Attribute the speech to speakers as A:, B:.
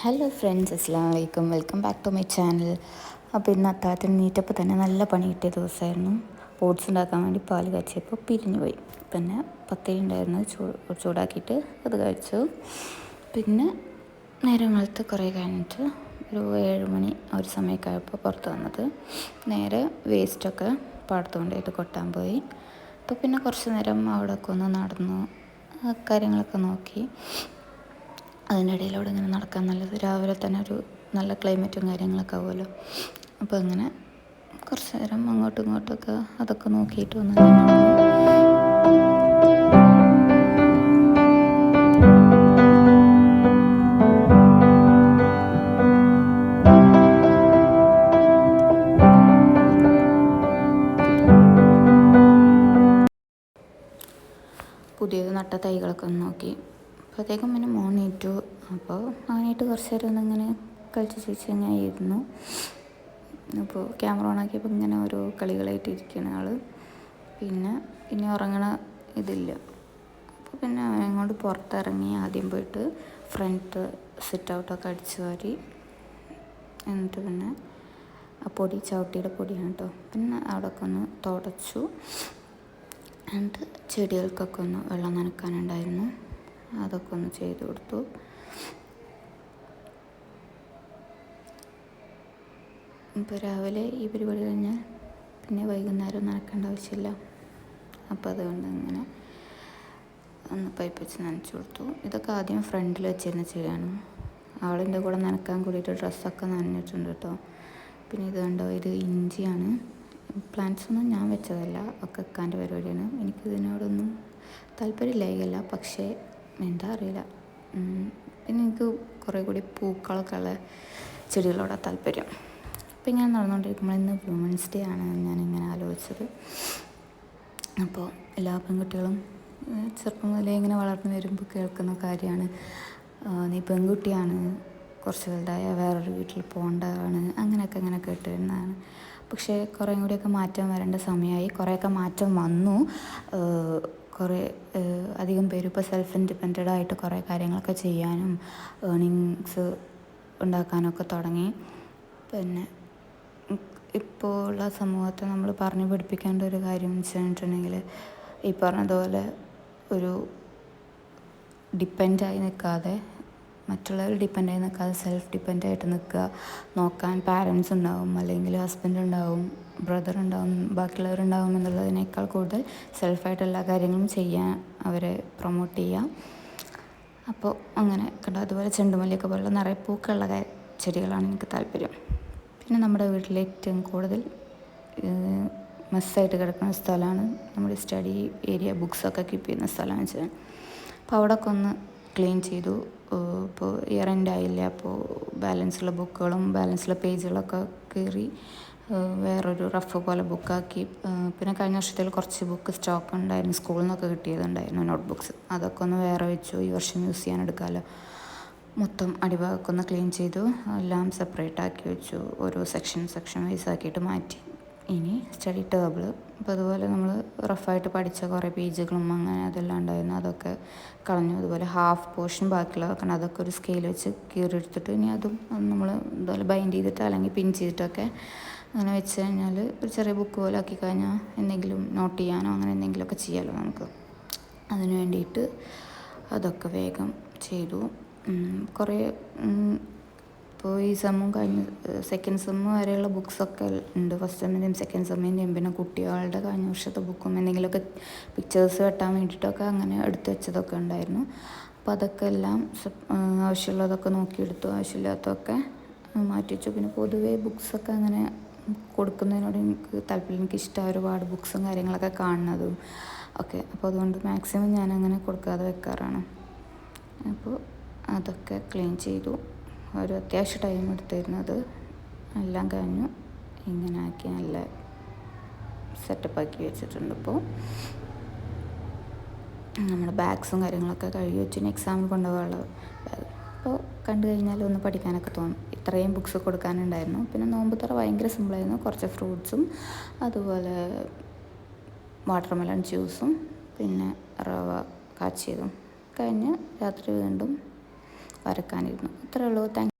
A: Hello friends അസ്സാം വലൈക്കും welcome back to my channel അപ്പോൾ ഇന്ന് അത്താഴത്തിന് നീറ്റപ്പോൾ തന്നെ നല്ല പണി കിട്ടിയ ദിവസമായിരുന്നു. ഓട്സ് ഉണ്ടാക്കാൻ വേണ്ടി പാൽ കാച്ചിയപ്പോൾ പിരിഞ്ഞു പോയി. പിന്നെ പത്തിരി ഉണ്ടായിരുന്നു ചൂ ചൂടാക്കിയിട്ട് അത് കഴിച്ചു. പിന്നെ നേരം വെളുത്ത് കുറേ കഴിഞ്ഞിട്ട് ഒരു ഏഴ് മണി ഒരു സമയമൊക്കെ ആയപ്പോൾ പുറത്ത് വന്നത്. നേരെ വേസ്റ്റൊക്കെ പാടത്ത് കൊണ്ടുപോയിട്ട് കൊട്ടാൻ പോയി. അപ്പോൾ പിന്നെ കുറച്ച് നേരം അവിടെ ഒക്കെ ഒന്ന് നടന്നു കാര്യങ്ങളൊക്കെ നോക്കി. അതിന്റെ ഇടയിലൂടെ ഇങ്ങനെ നടക്കാൻ നല്ലത്. രാവിലെ തന്നെ ഒരു നല്ല ക്ലൈമറ്റും കാര്യങ്ങളൊക്കെ ആവുമല്ലോ. അപ്പോൾ അങ്ങനെ കുറച്ച് നേരം അങ്ങോട്ടും ഇങ്ങോട്ടൊക്കെ അതൊക്കെ നോക്കിയിട്ട് വന്ന് പുതിയത് നട്ട തൈകളൊക്കെ ഒന്ന് നോക്കി. അപ്പോഴത്തേക്കും പിന്നെ മോൻ നീറ്റു അപ്പോൾ അവനായിട്ട് കുറച്ച് നേരം ഒന്നിങ്ങനെ കളിച്ച് ചിരിച്ച് ഇങ്ങനെ ഇരുന്നു. അപ്പോൾ ക്യാമറ ഓൺ ആക്കിയപ്പോൾ ഇങ്ങനെ ഓരോ കളികളായിട്ട് ഇരിക്കുകയാണ് ആൾ പിന്നെ ഇനി ഉറങ്ങണ ഇതില്ല. അപ്പോൾ പിന്നെ അവനെ പുറത്തിറങ്ങി ആദ്യം പോയിട്ട് ഫ്രണ്ട് സിറ്റ് ഔട്ടൊക്കെ അടിച്ചു വാരി. എന്നിട്ട് പിന്നെ ആ പൊടി ചവിട്ടിയുടെ പൊടിയാണ് കേട്ടോ. പിന്നെ അവിടെയൊക്കെ ഒന്ന് തുടച്ചു. എന്നിട്ട് ചെടികൾക്കൊക്കെ ഒന്ന് വെള്ളം നനക്കാനുണ്ടായിരുന്നു അതൊക്കെ ഒന്ന് ചെയ്തു കൊടുത്തു. ഇപ്പോൾ രാവിലെ ഈ പരിപാടി കഴിഞ്ഞാൽ പിന്നെ വൈകുന്നേരം നനക്കേണ്ട ആവശ്യമില്ല. അപ്പോൾ അതുകൊണ്ട് ഇങ്ങനെ ഒന്ന് പൈപ്പ് വെച്ച് നനച്ചു കൊടുത്തു. ഇതൊക്കെ ആദ്യം ഫ്രണ്ടിൽ വെച്ചിരുന്ന ചെടിയാണ്. അവളിന്റെ കൂടെ നനക്കാൻ കൂടിയിട്ട് ഡ്രസ്സൊക്കെ നനഞ്ഞിട്ടുണ്ട് കേട്ടോ. പിന്നെ ഇത് കണ്ടോ ഇത് ഇഞ്ചിയാണ്. പ്ലാന്റ്സ് ഒന്നും ഞാൻ വെച്ചതല്ല ഒക്കെ വെക്കാന്റെ പരിപാടിയാണ്. എനിക്കിതിനോടൊന്നും താല്പര്യമില്ലായില്ല പക്ഷേ എന്താ അറിയില്ല. പിന്നെ എനിക്ക് കുറേ കൂടി പൂക്കളൊക്കെ ഉള്ള ചെടികളോടാണ് താല്പര്യം. അപ്പോൾ ഞാൻ നടന്നുകൊണ്ടിരിക്കുമ്പോൾ ഇന്ന് വുമൻസ് ഡേ ആണ് ഞാനിങ്ങനെ ആലോചിച്ചത്. അപ്പോൾ എല്ലാ പെൺകുട്ടികളും ചെറുപ്പം മുതലേ ഇങ്ങനെ വളർന്നു വരുമ്പോൾ കേൾക്കുന്ന കാര്യമാണ്. നീ പെൺകുട്ടിയാണ് കുറച്ച് വലുതായ വേറൊരു വീട്ടിൽ പോകേണ്ടതാണ്. അങ്ങനെയൊക്കെ അങ്ങനെ കേട്ട് വരുന്നതാണ് പക്ഷേ കുറേ കൂടിയൊക്കെ മാറ്റം വരേണ്ട സമയമായി. കുറേയൊക്കെ മാറ്റം വന്നു. കുറേ അധികം പേര് ഇപ്പോൾ സെൽഫ് ഇൻഡിപെൻഡന്റ് ആയിട്ട് കുറേ കാര്യങ്ങളൊക്കെ ചെയ്യാനും ഏണിങ്സ് ഉണ്ടാക്കാനൊക്കെ തുടങ്ങി. പിന്നെ ഇപ്പോൾ ഉള്ള സമൂഹത്തെ നമ്മൾ പറഞ്ഞു പഠിപ്പിക്കേണ്ട ഒരു കാര്യം എന്ന് വെച്ചിട്ടുണ്ടെങ്കിൽ ഈ പറഞ്ഞതുപോലെ ഒരു ഡിപ്പെൻഡായി നിൽക്കാതെ മറ്റുള്ളവർ ഡിപ്പെൻഡായി നിൽക്കാതെ സെൽഫ് ഡിപ്പെൻഡായിട്ട് നിൽക്കുക. നോക്കാൻ പാരൻസ് ഉണ്ടാവും അല്ലെങ്കിൽ ഹസ്ബൻഡ് ഉണ്ടാവും ബ്രദർ ഉണ്ടാവും ബാക്കിയുള്ളവരുണ്ടാവും എന്നുള്ളതിനേക്കാൾ കൂടുതൽ സെൽഫായിട്ട് എല്ലാ കാര്യങ്ങളും ചെയ്യാൻ അവരെ പ്രൊമോട്ട് ചെയ്യാം. അപ്പോൾ അങ്ങനെ കണ്ടോ? അതുപോലെ ചെണ്ടുമല്ലിയൊക്കെ പോലുള്ള നിറയെ പൂക്കളുള്ള ചെടികളാണ് എനിക്ക് താല്പര്യം. പിന്നെ നമ്മുടെ വീട്ടിലെ ഏറ്റവും കൂടുതൽ മെസ്സായിട്ട് കിടക്കുന്ന സ്ഥലമാണ് നമ്മുടെ സ്റ്റഡി ഏരിയ ബുക്സൊക്കെ കീപ്പ് ചെയ്യുന്ന സ്ഥലമാണ് വെച്ചാൽ. അപ്പോൾ അവിടെയൊക്കെ ഒന്ന് ക്ലീൻ ചെയ്തു. ഇപ്പോൾ ഇയർ എൻഡ് ആയില്ല അപ്പോൾ ബാലൻസുള്ള ബുക്കുകളും ബാലൻസുള്ള പേജുകളൊക്കെ കയറി വേറൊരു റഫ് പോലെ ബുക്കാക്കി പിന്നെ കഴിഞ്ഞ വർഷത്തിൽ കുറച്ച് ബുക്ക് സ്റ്റോക്ക് ഉണ്ടായിരുന്നു സ്കൂളിൽ നിന്നൊക്കെ കിട്ടിയതുണ്ടായിരുന്നു നോട്ട് ബുക്ക്സ് അതൊക്കെ ഒന്ന് വേറെ വെച്ചു ഈ വർഷം യൂസ് ചെയ്യാൻ എടുക്കാമല്ലോ മൊത്തം അടിഭാഗമൊക്കെ ഒന്ന് ക്ലീൻ ചെയ്തു എല്ലാം സെപ്പറേറ്റ് ആക്കി വെച്ചു ഓരോ സെക്ഷൻ സെക്ഷൻ വൈസ് ആക്കിയിട്ട് മാറ്റി. ഇനി സ്റ്റഡി ടേബിൾ അപ്പോൾ അതുപോലെ നമ്മൾ റഫായിട്ട് പഠിച്ച കുറേ പേജുകളും അങ്ങനെ അതെല്ലാം ഉണ്ടായിരുന്നു. അതൊക്കെ കളഞ്ഞു. അതുപോലെ ഹാഫ് പോർഷൻ ബാക്കിയുള്ളതൊക്കെ അതൊക്കെ ഒരു സ്കെയിൽ വെച്ച് കീറിയെടുത്തിട്ട് ഇനി അതും നമ്മൾ ഇതുപോലെ ബൈൻഡ് ചെയ്തിട്ട് അല്ലെങ്കിൽ പിൻ ചെയ്തിട്ടൊക്കെ അങ്ങനെ വെച്ച് കഴിഞ്ഞാൽ ഒരു ചെറിയ ബുക്ക് പോലെ ആക്കി കഴിഞ്ഞാൽ എന്തെങ്കിലും നോട്ട് ചെയ്യാനോ അങ്ങനെ എന്തെങ്കിലുമൊക്കെ ചെയ്യാമല്ലോ നമുക്ക്. അതിന് വേണ്ടിയിട്ട് അതൊക്കെ വേഗം ചെയ്തു. കുറേ ഇപ്പോൾ ഈ സെമ്മും കഴിഞ്ഞ സെക്കൻഡ് സെമ്മ് വരെയുള്ള ബുക്സൊക്കെ ഉണ്ട്. ഫസ്റ്റ് സെമ്മിന്റെയും സെക്കൻഡ് സെമ്മിന്റെയും പിന്നെ കുട്ടികളുടെ കഴിഞ്ഞ വർഷത്തെ ബുക്കും എന്തെങ്കിലുമൊക്കെ പിക്ചേഴ്സ് വെട്ടാൻ വേണ്ടിയിട്ടൊക്കെ അങ്ങനെ എടുത്തു വെച്ചതൊക്കെ ഉണ്ടായിരുന്നു. അപ്പോൾ അതൊക്കെ എല്ലാം ആവശ്യമുള്ളതൊക്കെ നോക്കിയെടുത്തു. ആവശ്യമില്ലാത്തതൊക്കെ മാറ്റി വെച്ചു. പിന്നെ പൊതുവേ ബുക്സൊക്കെ അങ്ങനെ കൊടുക്കുന്നതിനോട് എനിക്ക് താല്പര്യം. എനിക്ക് ഇഷ്ടമാണ് ഒരുപാട് ബുക്സും കാര്യങ്ങളൊക്കെ കാണുന്നതും ഒക്കെ. അപ്പോൾ അതുകൊണ്ട് മാക്സിമം ഞാൻ അങ്ങനെ കൊടുക്കാതെ വെക്കാറാണ്. അപ്പോൾ അതൊക്കെ ക്ലീൻ ചെയ്തു. ഒരു അത്യാവശ്യം ടൈം എടുത്തിരുന്നത്. എല്ലാം കഴിഞ്ഞു. ഇങ്ങനെ ആക്കി നല്ല സെറ്റപ്പാക്കി വെച്ചിട്ടുണ്ട് ഇപ്പോൾ നമ്മുടെ ബാഗ്സും കാര്യങ്ങളൊക്കെ കഴുകി വെച്ചിന് എക്സാമിന് കൊണ്ടുപോകാനുള്ള അപ്പോൾ കണ്ടു കഴിഞ്ഞാൽ ഒന്ന് പഠിക്കാനൊക്കെ തോന്നും. ഇത്രയും ബുക്സ് കൊടുക്കാനുണ്ടായിരുന്നു. പിന്നെ നോമ്പ് തറ ഭയങ്കര സിമ്പിളായിരുന്നു കുറച്ച് ഫ്രൂട്ട്സും അതുപോലെ വാട്ടർമെലൺ ജ്യൂസും പിന്നെ റവ കാച്ചിയതും. കഴിഞ്ഞ് രാത്രി വീണ്ടും വരക്കാനിരുന്നു അത്രേ ഉള്ളൂ. താങ്ക്